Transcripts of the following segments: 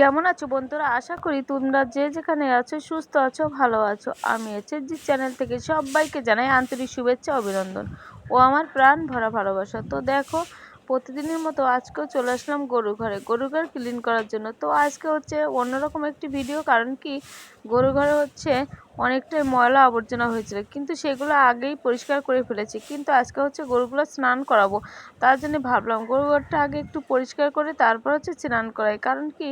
কেমন আছো বন্ধুরা? আশা করি তোমরা যে যেখানে আছো, সুস্থ আছো, ভালো আছো। আমি জি চ্যানেল থেকে সবাইকে জানাই আন্তরিক শুভেচ্ছা, অভিনন্দন ও আমার প্রাণ ভরা ভালোবাসা। তো দেখো, প্রতিদিনের মতো আজকেও চলে আসলাম গরু ঘরে। গরু ঘর ক্লিন করার জন্য। তো আজকে হচ্ছে অন্যরকম একটি ভিডিও কারণ কি? গরু ঘরে হচ্ছে অনেকটাই ময়লা আবর্জনা হয়েছিল। কিন্তু সেগুলো আগেই পরিষ্কার করে ফেলেছি। কিন্তু আজকে হচ্ছে গরুগুলো স্নান করাবো। তার জন্য ভাবলাম গরু ঘরটা আগে একটু পরিষ্কার করে তারপর হচ্ছে স্নান করাই। কারণ কি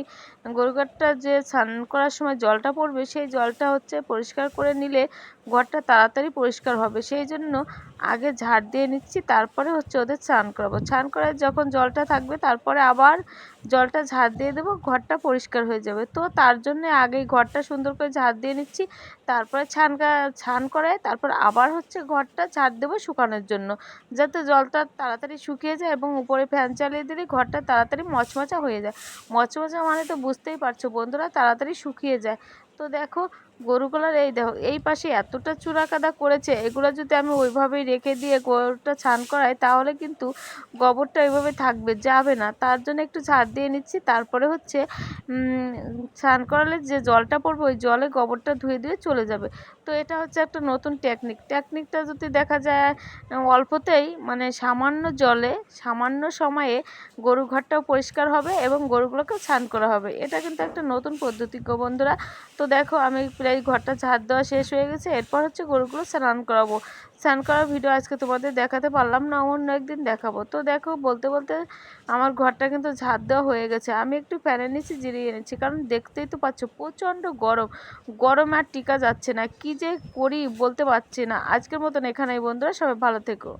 গরু ঘরটা যে স্নান করার সময় জলটা পড়বে, সেই জলটা হচ্ছে পরিষ্কার করে নিলে ঘরটা তাড়াতাড়ি পরিষ্কার হবে। সেই জন্য আগে ঝাড় দিয়ে নিচ্ছি, তারপরে হচ্ছে ওদের স্নান করাবো। স্নান করে যখন জলটা থাকবে, তারপরে আবার জলটা ঝাড় দিয়ে দেবো, ঘরটা পরিষ্কার হয়ে যাবে। তো তার জন্যে আগেই ঘরটা সুন্দর করে ঝাড় দিয়ে নিচ্ছি তারপরে ছান ছান করায় তারপর আবার হচ্ছে ঘরটা ছাদ দেবো শুকানোর জন্য। যাতে জলটা তাড়াতাড়ি শুকিয়ে যায় এবং উপরে ফ্যান চালিয়ে দিলে ঘরটা তাড়াতাড়ি মচমচা হয়ে যায়। মচমচা মানে তো বুঝতেই পারছ বন্ধুরা, তাড়াতাড়ি শুকিয়ে যায়। তো দেখো, গরুগুলোর এই দেখো, এই পাশে এতটা চূড়া কাদা করেছে, এগুলো যদি আমি ওইভাবেই রেখে দিয়ে গরুটা ছান করাই, তাহলে কিন্তু গোবরটা ওইভাবে থাকবে, যাবে না। তার জন্য একটু ছাড় দিয়ে নিচ্ছি, তারপরে হচ্ছে স্নান করালে যে জলটা পড়বে, ওই জলে গোবরটা ধুয়ে ধুয়ে চলে যাবে। তো এটা হচ্ছে একটা নতুন টেকনিক টেকনিকটা যদি দেখা যায় অল্পতেই মানে সামান্য জলে, সামান্য সময়ে গরু ঘরটাও পরিষ্কার হবে এবং গরুগুলোকেও ছান করা হবে। এটা কিন্তু একটা নতুন পদ্ধতি বন্ধুরা। তো দেখো, আমি প্রায় ঘরটা ঝাড় দেওয়া শেষ হয়ে গেছে। এরপর হচ্ছে গরুগুলো স্নান করাবো। স্নান করার ভিডিও আজকে তোমাদের দেখাতে পারলাম না, অন্য একদিন দেখাবো। তো দেখো, বলতে বলতে আমার ঘরটা কিন্তু ঝাড় দেওয়া হয়ে গেছে। আমি একটু ফ্যানের নিচে জিরিয়ে এনেছি কারণ দেখতেই তো পাচ্ছ প্রচণ্ড গরম। গরম আর টিকা যাচ্ছে না, কি যে করি বলতে পারছি না। আজকের মতন এখানেই, বন্ধুরা সবাই ভালো থেকো।